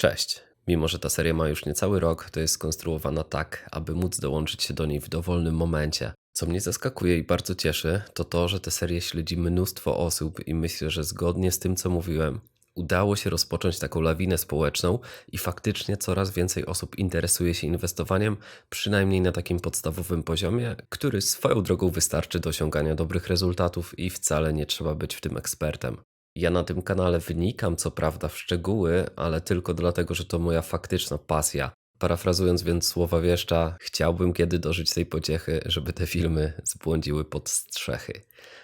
Cześć. Mimo, że ta seria ma już niecały rok, to jest skonstruowana tak, aby móc dołączyć się do niej w dowolnym momencie. Co mnie zaskakuje i bardzo cieszy, to to, że tę serię śledzi mnóstwo osób i myślę, że zgodnie z tym, co mówiłem, udało się rozpocząć taką lawinę społeczną i faktycznie coraz więcej osób interesuje się inwestowaniem, przynajmniej na takim podstawowym poziomie, który swoją drogą wystarczy do osiągania dobrych rezultatów i wcale nie trzeba być w tym ekspertem. Ja na tym kanale wynikam co prawda w szczegóły, ale tylko dlatego, że to moja faktyczna pasja. Parafrazując więc słowa wieszcza, chciałbym kiedy dożyć tej pociechy, żeby te filmy zbłądziły pod strzechy.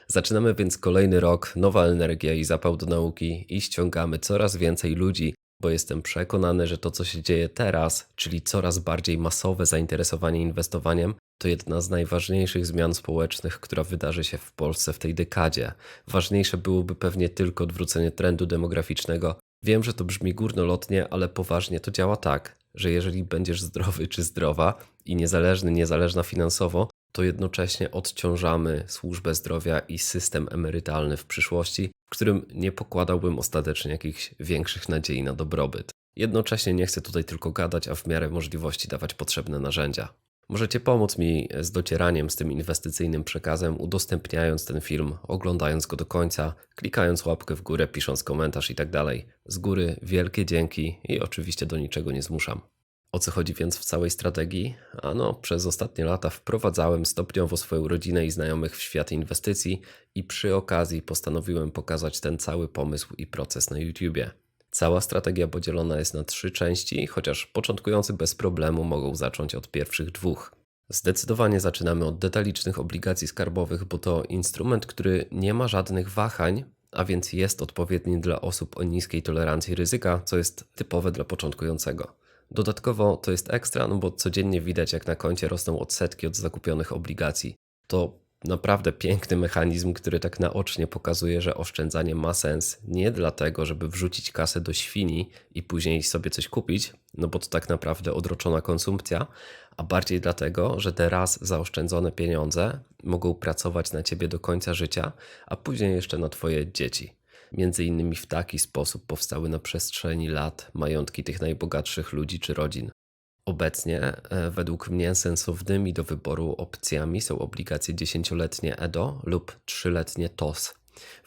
Zaczynamy więc kolejny rok, nowa energia i zapał do nauki i ściągamy coraz więcej ludzi, bo jestem przekonany, że to co się dzieje teraz, czyli coraz bardziej masowe zainteresowanie inwestowaniem, to jedna z najważniejszych zmian społecznych, która wydarzy się w Polsce w tej dekadzie. Ważniejsze byłoby pewnie tylko odwrócenie trendu demograficznego. Wiem, że to brzmi górnolotnie, ale poważnie to działa tak, że jeżeli będziesz zdrowy czy zdrowa i niezależny, niezależna finansowo, to jednocześnie odciążamy służbę zdrowia i system emerytalny w przyszłości, w którym nie pokładałbym ostatecznie jakichś większych nadziei na dobrobyt. Jednocześnie nie chcę tutaj tylko gadać, a w miarę możliwości dawać potrzebne narzędzia. Możecie pomóc mi z docieraniem z tym inwestycyjnym przekazem, udostępniając ten film, oglądając go do końca, klikając łapkę w górę, pisząc komentarz i tak. Z góry wielkie dzięki i oczywiście do niczego nie zmuszam. O co chodzi więc w całej strategii? Ano, przez ostatnie lata wprowadzałem stopniowo swoją rodzinę i znajomych w świat inwestycji i przy okazji postanowiłem pokazać ten cały pomysł i proces na YouTubie. Cała strategia podzielona jest na trzy części, chociaż początkujący bez problemu mogą zacząć od pierwszych dwóch. Zdecydowanie zaczynamy od detalicznych obligacji skarbowych, bo to instrument, który nie ma żadnych wahań, a więc jest odpowiedni dla osób o niskiej tolerancji ryzyka, co jest typowe dla początkującego. Dodatkowo to jest ekstra, no bo codziennie widać, jak na koncie rosną odsetki od zakupionych obligacji. To naprawdę piękny mechanizm, który tak naocznie pokazuje, że oszczędzanie ma sens nie dlatego, żeby wrzucić kasę do świni i później sobie coś kupić, no bo to tak naprawdę odroczona konsumpcja, a bardziej dlatego, że te raz zaoszczędzone pieniądze mogą pracować na ciebie do końca życia, a później jeszcze na twoje dzieci. Między innymi w taki sposób powstały na przestrzeni lat majątki tych najbogatszych ludzi czy rodzin. Obecnie, e, według mnie, sensownymi do wyboru opcjami są obligacje 10-letnie EDO lub 3-letnie TOS.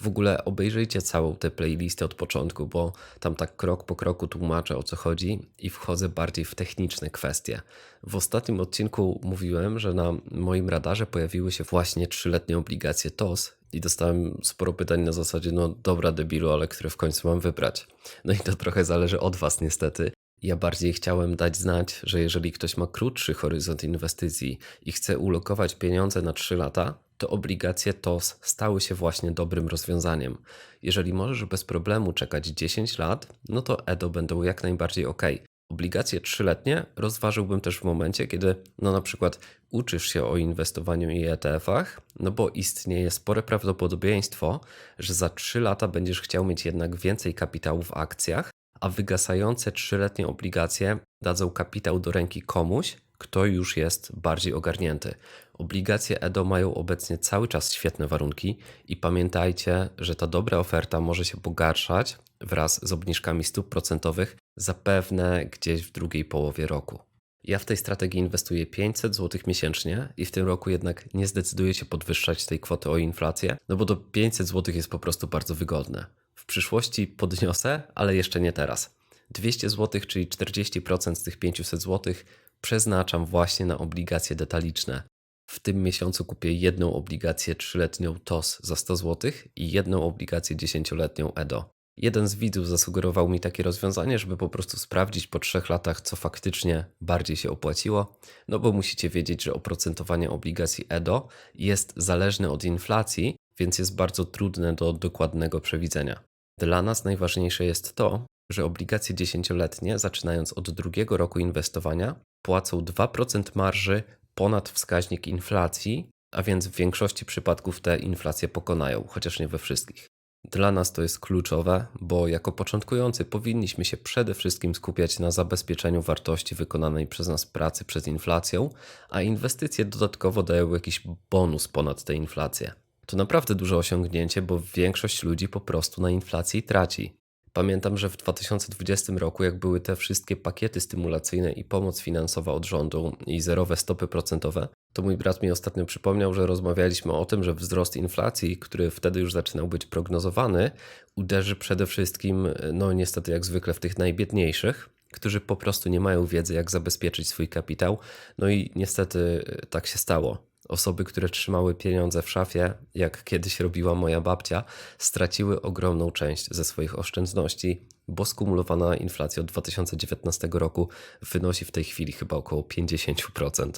W ogóle obejrzyjcie całą tę playlistę od początku, bo tam tak krok po kroku tłumaczę o co chodzi i wchodzę bardziej w techniczne kwestie. W ostatnim odcinku mówiłem, że na moim radarze pojawiły się właśnie 3-letnie obligacje TOS i dostałem sporo pytań na zasadzie, no dobra debilu, ale które w końcu mam wybrać. No i to trochę zależy od Was niestety, ja bardziej chciałem dać znać, że jeżeli ktoś ma krótszy horyzont inwestycji i chce ulokować pieniądze na 3 lata, to obligacje TOS stały się właśnie dobrym rozwiązaniem. Jeżeli możesz bez problemu czekać 10 lat, no to EDO będą jak najbardziej ok. Obligacje trzyletnie rozważyłbym też w momencie, kiedy no na przykład uczysz się o inwestowaniu i ETF-ach, no bo istnieje spore prawdopodobieństwo, że za 3 lata będziesz chciał mieć jednak więcej kapitału w akcjach, a wygasające trzyletnie obligacje dadzą kapitał do ręki komuś, kto już jest bardziej ogarnięty. Obligacje EDO mają obecnie cały czas świetne warunki i pamiętajcie, że ta dobra oferta może się pogarszać wraz z obniżkami stóp procentowych zapewne gdzieś w drugiej połowie roku. Ja w tej strategii inwestuję 500 zł miesięcznie i w tym roku jednak nie zdecyduję się podwyższać tej kwoty o inflację, no bo to 500 zł jest po prostu bardzo wygodne. Przyszłości podniosę, ale jeszcze nie teraz. 200 zł, czyli 40% z tych 500 zł przeznaczam właśnie na obligacje detaliczne. W tym miesiącu kupię jedną obligację 3-letnią TOS za 100 zł i jedną obligację 10-letnią EDO. Jeden z widzów zasugerował mi takie rozwiązanie, żeby po prostu sprawdzić po trzech latach, co faktycznie bardziej się opłaciło, no bo musicie wiedzieć, że oprocentowanie obligacji EDO jest zależne od inflacji, więc jest bardzo trudne do dokładnego przewidzenia. Dla nas najważniejsze jest to, że obligacje dziesięcioletnie, zaczynając od drugiego roku inwestowania, płacą 2% marży ponad wskaźnik inflacji, a więc w większości przypadków te inflacje pokonają, chociaż nie we wszystkich. Dla nas to jest kluczowe, bo jako początkujący powinniśmy się przede wszystkim skupiać na zabezpieczeniu wartości wykonanej przez nas pracy przed inflacją, a inwestycje dodatkowo dają jakiś bonus ponad tę inflację. To naprawdę duże osiągnięcie, bo większość ludzi po prostu na inflacji traci. Pamiętam, że w 2020 roku, jak były te wszystkie pakiety stymulacyjne i pomoc finansowa od rządu i zerowe stopy procentowe, to mój brat mi ostatnio przypomniał, że rozmawialiśmy o tym, że wzrost inflacji, który wtedy już zaczynał być prognozowany, uderzy przede wszystkim, no niestety jak zwykle, w tych najbiedniejszych, którzy po prostu nie mają wiedzy, jak zabezpieczyć swój kapitał. No i niestety tak się stało. Osoby, które trzymały pieniądze w szafie, jak kiedyś robiła moja babcia, straciły ogromną część ze swoich oszczędności, bo skumulowana inflacja od 2019 roku wynosi w tej chwili chyba około 50%.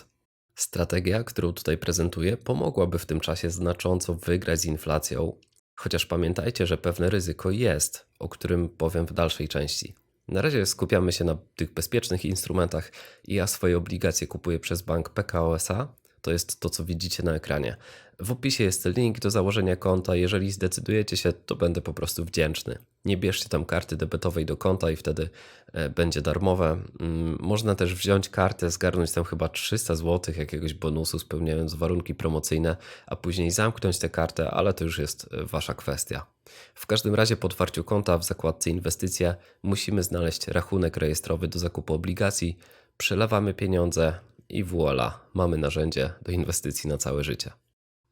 Strategia, którą tutaj prezentuję, pomogłaby w tym czasie znacząco wygrać z inflacją, chociaż pamiętajcie, że pewne ryzyko jest, o którym powiem w dalszej części. Na razie skupiamy się na tych bezpiecznych instrumentach i ja swoje obligacje kupuję przez bank PKO SA, to jest to, co widzicie na ekranie. W opisie jest link do założenia konta. Jeżeli zdecydujecie się, to będę po prostu wdzięczny. Nie bierzcie tam karty debetowej do konta i wtedy e, będzie darmowe. Mm, można też wziąć kartę, zgarnąć tam chyba 300 zł jakiegoś bonusu, spełniając warunki promocyjne, a później zamknąć tę kartę, ale to już jest e, wasza kwestia. W każdym razie po otwarciu konta w zakładce inwestycje musimy znaleźć rachunek rejestrowy do zakupu obligacji, przelewamy pieniądze, i voilà, mamy narzędzie do inwestycji na całe życie.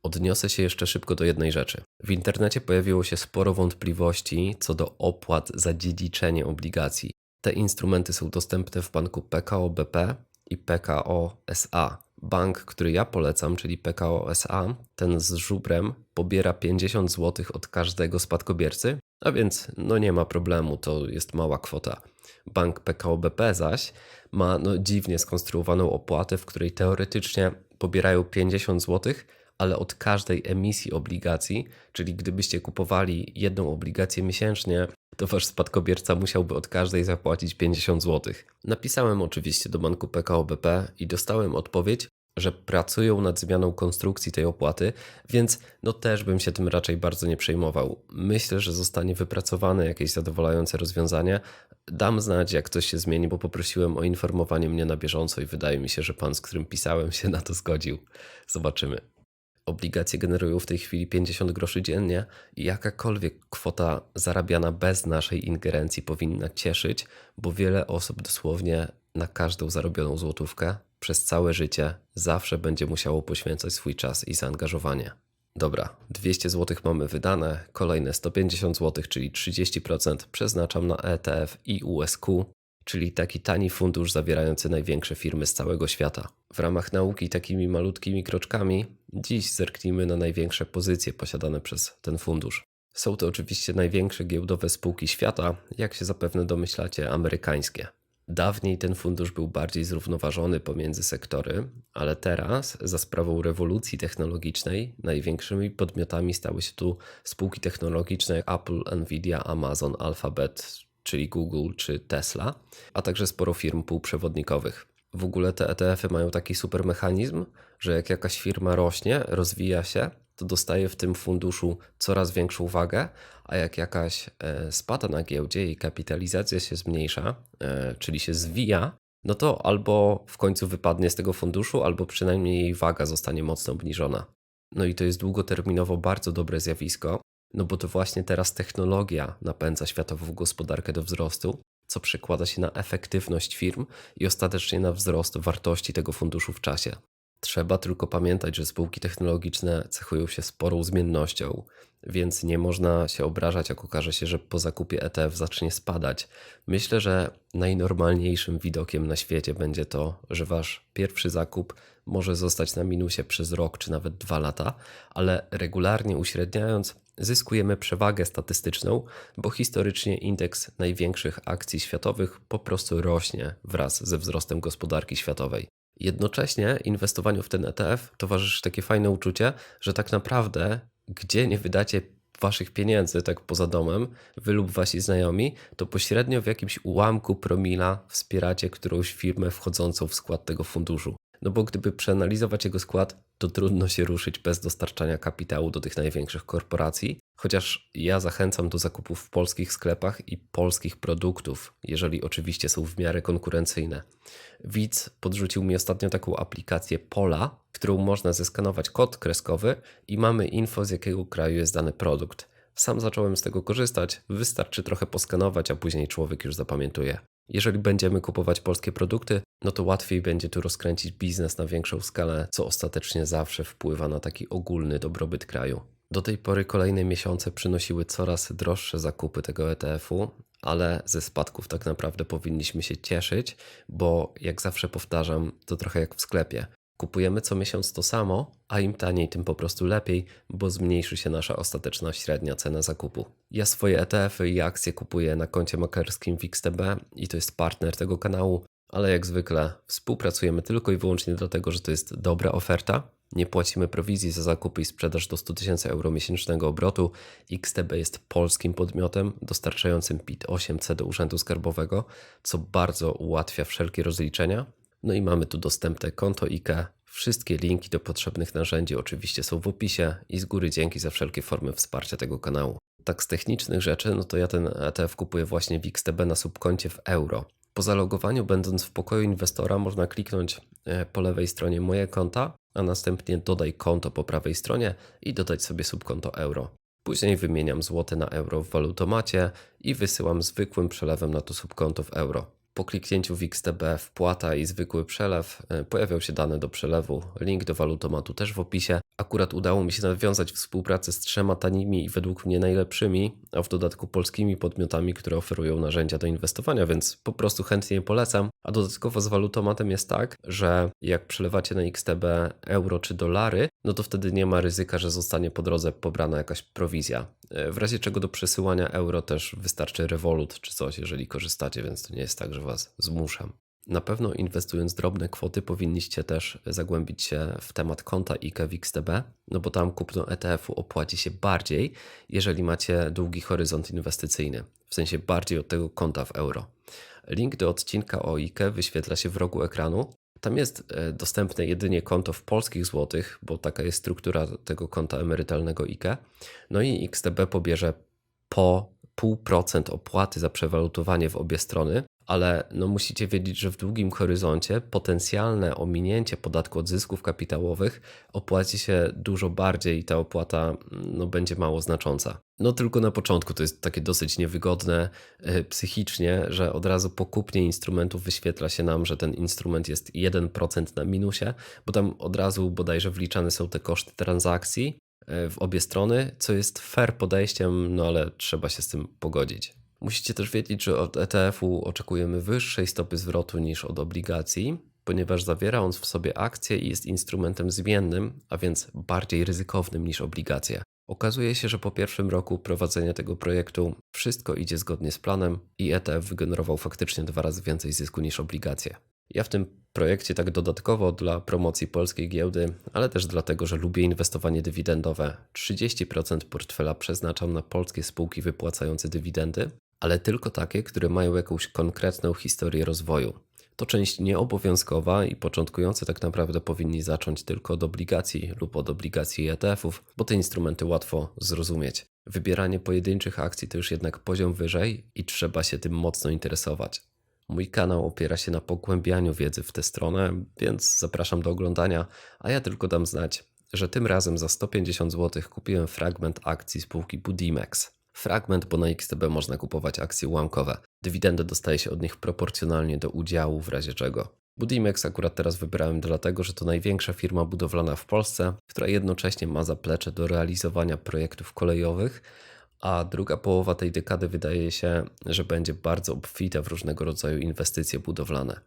Odniosę się jeszcze szybko do jednej rzeczy. W internecie pojawiło się sporo wątpliwości co do opłat za dziedziczenie obligacji. Te instrumenty są dostępne w banku PKO BP i PKO SA. Bank, który ja polecam, czyli PKO SA, ten z żubrem pobiera 50 zł od każdego spadkobiercy, a więc no nie ma problemu, to jest mała kwota. Bank PKO BP zaś ma no, dziwnie skonstruowaną opłatę, w której teoretycznie pobierają 50 zł, ale od każdej emisji obligacji, czyli gdybyście kupowali jedną obligację miesięcznie, to wasz spadkobierca musiałby od każdej zapłacić 50 zł. Napisałem oczywiście do banku PKO BP i dostałem odpowiedź, że pracują nad zmianą konstrukcji tej opłaty, więc no też bym się tym raczej bardzo nie przejmował. Myślę, że zostanie wypracowane jakieś zadowalające rozwiązanie. Dam znać, jak coś się zmieni, bo poprosiłem o informowanie mnie na bieżąco i wydaje mi się, że pan, z którym pisałem, się na to zgodził. Zobaczymy. Obligacje generują w tej chwili 50 groszy dziennie i jakakolwiek kwota zarabiana bez naszej ingerencji powinna cieszyć, bo wiele osób dosłownie na każdą zarobioną złotówkę przez całe życie zawsze będzie musiało poświęcać swój czas i zaangażowanie. Dobra, 200 zł mamy wydane, kolejne 150 zł, czyli 30% przeznaczam na ETF i USQ, czyli taki tani fundusz zawierający największe firmy z całego świata. W ramach nauki takimi malutkimi kroczkami dziś zerknijmy na największe pozycje posiadane przez ten fundusz. Są to oczywiście największe giełdowe spółki świata, jak się zapewne domyślacie, amerykańskie. Dawniej ten fundusz był bardziej zrównoważony pomiędzy sektory, ale teraz, za sprawą rewolucji technologicznej, największymi podmiotami stały się tu spółki technologiczne Apple, Nvidia, Amazon, Alphabet, czyli Google czy Tesla, a także sporo firm półprzewodnikowych. W ogóle te ETF-y mają taki super mechanizm, że jak jakaś firma rośnie, rozwija się, to dostaje w tym funduszu coraz większą wagę, a jak jakaś e, spada na giełdzie i kapitalizacja się zmniejsza, e, czyli się zwija, no to albo w końcu wypadnie z tego funduszu, albo przynajmniej jej waga zostanie mocno obniżona. No i to jest długoterminowo bardzo dobre zjawisko, no bo to właśnie teraz technologia napędza światową gospodarkę do wzrostu, co przekłada się na efektywność firm i ostatecznie na wzrost wartości tego funduszu w czasie. Trzeba tylko pamiętać, że spółki technologiczne cechują się sporą zmiennością, więc nie można się obrażać, jak okaże się, że po zakupie ETF zacznie spadać. Myślę, że najnormalniejszym widokiem na świecie będzie to, że wasz pierwszy zakup może zostać na minusie przez rok czy nawet dwa lata, ale regularnie uśredniając, zyskujemy przewagę statystyczną, bo historycznie indeks największych akcji światowych po prostu rośnie wraz ze wzrostem gospodarki światowej. Jednocześnie inwestowaniu w ten ETF towarzyszy takie fajne uczucie, że tak naprawdę gdzie nie wydacie waszych pieniędzy, tak poza domem, wy lub wasi znajomi, to pośrednio w jakimś ułamku promila wspieracie którąś firmę wchodzącą w skład tego funduszu. No bo gdyby przeanalizować jego skład, to trudno się ruszyć bez dostarczania kapitału do tych największych korporacji, chociaż ja zachęcam do zakupów w polskich sklepach i polskich produktów, jeżeli oczywiście są w miarę konkurencyjne. Widz podrzucił mi ostatnio taką aplikację Pola, którą można zeskanować kod kreskowy i mamy info z jakiego kraju jest dany produkt. Sam zacząłem z tego korzystać, wystarczy trochę poskanować, a później człowiek już zapamiętuje. Jeżeli będziemy kupować polskie produkty, no to łatwiej będzie tu rozkręcić biznes na większą skalę, co ostatecznie zawsze wpływa na taki ogólny dobrobyt kraju. Do tej pory kolejne miesiące przynosiły coraz droższe zakupy tego ETF-u, ale ze spadków tak naprawdę powinniśmy się cieszyć, bo jak zawsze powtarzam, to trochę jak w sklepie. Kupujemy co miesiąc to samo, a im taniej, tym po prostu lepiej, bo zmniejszy się nasza ostateczna średnia cena zakupu. Ja swoje ETF-y i akcje kupuję na koncie maklerskim w XTB i to jest partner tego kanału, ale jak zwykle współpracujemy tylko i wyłącznie dlatego, że to jest dobra oferta. Nie płacimy prowizji za zakupy i sprzedaż do 100 tysięcy euro miesięcznego obrotu. XTB jest polskim podmiotem dostarczającym PIT-8C do Urzędu Skarbowego, co bardzo ułatwia wszelkie rozliczenia. No i mamy tu dostępne konto IKE. Wszystkie linki do potrzebnych narzędzi oczywiście są w opisie i z góry dzięki za wszelkie formy wsparcia tego kanału. Tak z technicznych rzeczy, no to ja ten ETF kupuję właśnie w XTB na subkoncie w euro. Po zalogowaniu, będąc w pokoju inwestora, można kliknąć e, po lewej stronie moje konta, a następnie dodaj konto po prawej stronie i dodać sobie subkonto euro. Później wymieniam złote na euro w walutomacie i wysyłam zwykłym przelewem na to subkonto w euro. Po kliknięciu w XTB wpłata i zwykły przelew e, pojawią się dane do przelewu. Link do walutomatu też w opisie. Akurat udało mi się nawiązać współpracę z trzema tanimi i według mnie najlepszymi, a w dodatku polskimi podmiotami, które oferują narzędzia do inwestowania, więc po prostu chętnie polecam. A dodatkowo z walutomatem jest tak, że jak przelewacie na XTB euro czy dolary, no to wtedy nie ma ryzyka, że zostanie po drodze pobrana jakaś prowizja. E, w razie czego do przesyłania euro też wystarczy Revolut czy coś, jeżeli korzystacie, więc to nie jest tak, że Was zmuszam. Na pewno inwestując drobne kwoty powinniście też zagłębić się w temat konta IKE w XTB, no bo tam kupno ETF-u opłaci się bardziej, jeżeli macie długi horyzont inwestycyjny, w sensie bardziej od tego konta w euro. Link do odcinka o IKE wyświetla się w rogu ekranu. Tam jest e, dostępne jedynie konto w polskich złotych, bo taka jest struktura tego konta emerytalnego IKE. No i XTB pobierze po 0,5% opłaty za przewalutowanie w obie strony, ale no musicie wiedzieć, że w długim horyzoncie potencjalne ominięcie podatku od zysków kapitałowych opłaci się dużo bardziej i ta opłata no, będzie mało znacząca. No tylko na początku to jest takie dosyć niewygodne yy, psychicznie, że od razu po kupnie instrumentów wyświetla się nam, że ten instrument jest 1% na minusie, bo tam od razu bodajże wliczane są te koszty transakcji w obie strony, co jest fair podejściem, no ale trzeba się z tym pogodzić. Musicie też wiedzieć, że od ETF-u oczekujemy wyższej stopy zwrotu niż od obligacji, ponieważ zawiera on w sobie akcje i jest instrumentem zmiennym, a więc bardziej ryzykownym niż obligacje. Okazuje się, że po pierwszym roku prowadzenia tego projektu wszystko idzie zgodnie z planem i ETF wygenerował faktycznie dwa razy więcej zysku niż obligacje. Ja w tym projekcie tak dodatkowo dla promocji polskiej giełdy, ale też dlatego, że lubię inwestowanie dywidendowe. 30% portfela przeznaczam na polskie spółki wypłacające dywidendy, ale tylko takie, które mają jakąś konkretną historię rozwoju. To część nieobowiązkowa i początkujący tak naprawdę powinni zacząć tylko od obligacji lub od obligacji ETF-ów, bo te instrumenty łatwo zrozumieć. Wybieranie pojedynczych akcji to już jednak poziom wyżej i trzeba się tym mocno interesować. Mój kanał opiera się na pogłębianiu wiedzy w tę stronę, więc zapraszam do oglądania, a ja tylko dam znać, że tym razem za 150 zł kupiłem fragment akcji spółki Budimex fragment, bo na XTB można kupować akcje ułamkowe. Dywidendę dostaje się od nich proporcjonalnie do udziału w razie czego. Budimex akurat teraz wybrałem dlatego, że to największa firma budowlana w Polsce, która jednocześnie ma zaplecze do realizowania projektów kolejowych, a druga połowa tej dekady wydaje się, że będzie bardzo obfita w różnego rodzaju inwestycje budowlane.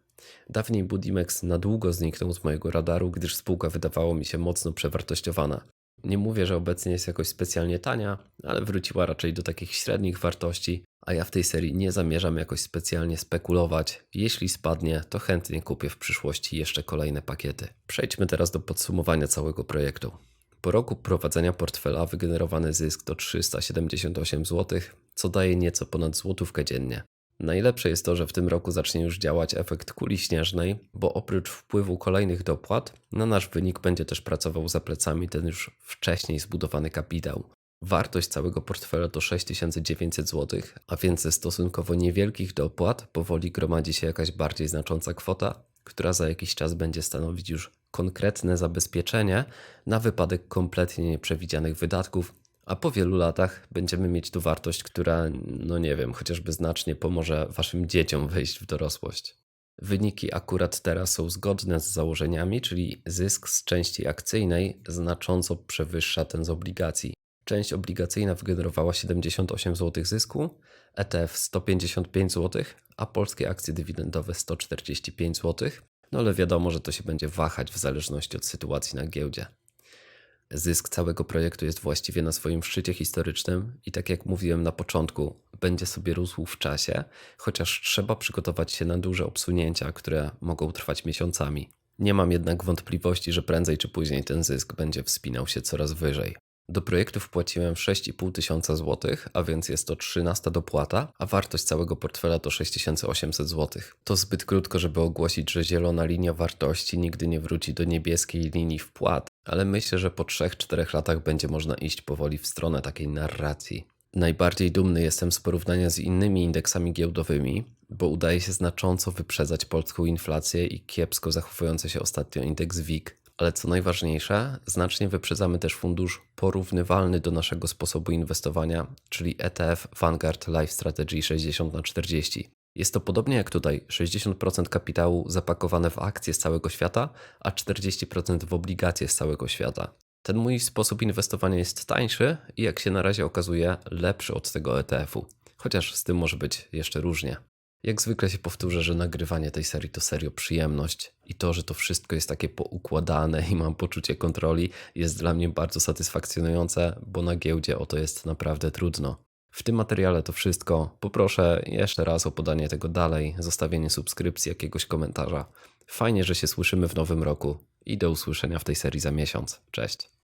Dawniej Budimex na długo zniknął z mojego radaru, gdyż spółka wydawała mi się mocno przewartościowana. Nie mówię, że obecnie jest jakoś specjalnie tania, ale wróciła raczej do takich średnich wartości, a ja w tej serii nie zamierzam jakoś specjalnie spekulować. Jeśli spadnie, to chętnie kupię w przyszłości jeszcze kolejne pakiety. Przejdźmy teraz do podsumowania całego projektu. Po roku prowadzenia portfela wygenerowany zysk to 378 zł, co daje nieco ponad złotówkę dziennie. Najlepsze jest to, że w tym roku zacznie już działać efekt kuli śnieżnej, bo oprócz wpływu kolejnych dopłat, na nasz wynik będzie też pracował za plecami ten już wcześniej zbudowany kapitał. Wartość całego portfela to 6900 zł, a więc ze stosunkowo niewielkich dopłat powoli gromadzi się jakaś bardziej znacząca kwota, która za jakiś czas będzie stanowić już konkretne zabezpieczenie na wypadek kompletnie nieprzewidzianych wydatków A po wielu latach będziemy mieć tu wartość, która, no nie wiem, chociażby znacznie pomoże waszym dzieciom wejść w dorosłość. Wyniki akurat teraz są zgodne z założeniami, czyli zysk z części akcyjnej znacząco przewyższa ten z obligacji. Część obligacyjna wygenerowała 78 zł zysku, ETF 155 zł, a polskie akcje dywidendowe 145 zł. No ale wiadomo, że to się będzie wahać w zależności od sytuacji na giełdzie. Zysk całego projektu jest właściwie na swoim szczycie historycznym i tak jak mówiłem na początku, będzie sobie rósł w czasie, chociaż trzeba przygotować się na duże obsunięcia, które mogą trwać miesiącami. Nie mam jednak wątpliwości, że prędzej czy później ten zysk będzie wspinał się coraz wyżej. Do projektu wpłaciłem 6,5 tysiąca złotych, a więc jest to 13 dopłata, a wartość całego portfela to 6800 złotych. To zbyt krótko, żeby ogłosić, że zielona linia wartości nigdy nie wróci do niebieskiej linii wpłat, ale myślę, że po 3-4 latach będzie można iść powoli w stronę takiej narracji. Najbardziej dumny jestem z porównania z innymi indeksami giełdowymi, bo udaje się znacząco wyprzedzać polską inflację i kiepsko zachowujący się ostatnio indeks WIG. Ale co najważniejsze, znacznie wyprzedzamy też fundusz porównywalny do naszego sposobu inwestowania, czyli ETF Vanguard Life Strategy 60 na 40. Jest to podobnie jak tutaj 60% kapitału zapakowane w akcje z całego świata, a 40% w obligacje z całego świata. Ten mój sposób inwestowania jest tańszy i jak się na razie okazuje, lepszy od tego ETF-u. Chociaż z tym może być jeszcze różnie. Jak zwykle się powtórzę, że nagrywanie tej serii to serio przyjemność i to, że to wszystko jest takie poukładane i mam poczucie kontroli, jest dla mnie bardzo satysfakcjonujące, bo na giełdzie o to jest naprawdę trudno. W tym materiale to wszystko. Poproszę jeszcze raz o podanie tego dalej, zostawienie subskrypcji, jakiegoś komentarza. Fajnie, że się słyszymy w nowym roku i do usłyszenia w tej serii za miesiąc. Cześć.